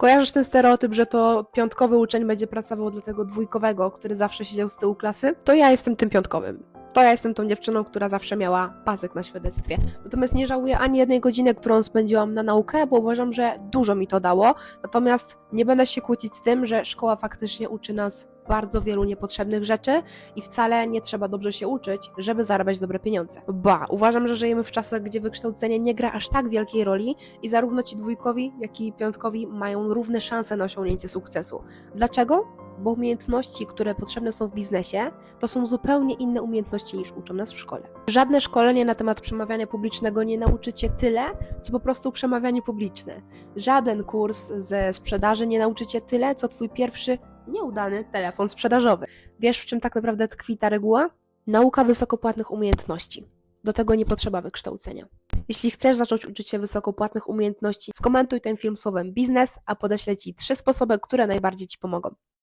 Kojarzysz ten stereotyp, że to piątkowy uczeń będzie pracował dla tego dwójkowego, który zawsze siedział z tyłu klasy? To ja jestem tym piątkowym. To ja jestem tą dziewczyną, która zawsze miała pasek na świadectwie. Natomiast nie żałuję ani jednej godziny, którą spędziłam na naukę, bo uważam, że dużo mi to dało. Natomiast nie będę się kłócić z tym, że szkoła faktycznie uczy nas bardzo wielu niepotrzebnych rzeczy i wcale nie trzeba dobrze się uczyć, żeby zarabiać dobre pieniądze. Ba, uważam, że żyjemy w czasach, gdzie wykształcenie nie gra aż tak wielkiej roli i zarówno ci dwójkowi, jak i piątkowi mają równe szanse na osiągnięcie sukcesu. Dlaczego? Bo umiejętności, które potrzebne są w biznesie, to są zupełnie inne umiejętności niż uczą nas w szkole. Żadne szkolenie na temat przemawiania publicznego nie nauczy cię tyle, co po prostu przemawianie publiczne. Żaden kurs ze sprzedaży nie nauczy cię tyle, co twój pierwszy nieudany telefon sprzedażowy. Wiesz, w czym tak naprawdę tkwi ta reguła? Nauka wysokopłatnych umiejętności. Do tego nie potrzeba wykształcenia. Jeśli chcesz zacząć uczyć się wysokopłatnych umiejętności, skomentuj ten film słowem biznes, a podeślę Ci trzy sposoby, które najbardziej Ci pomogą.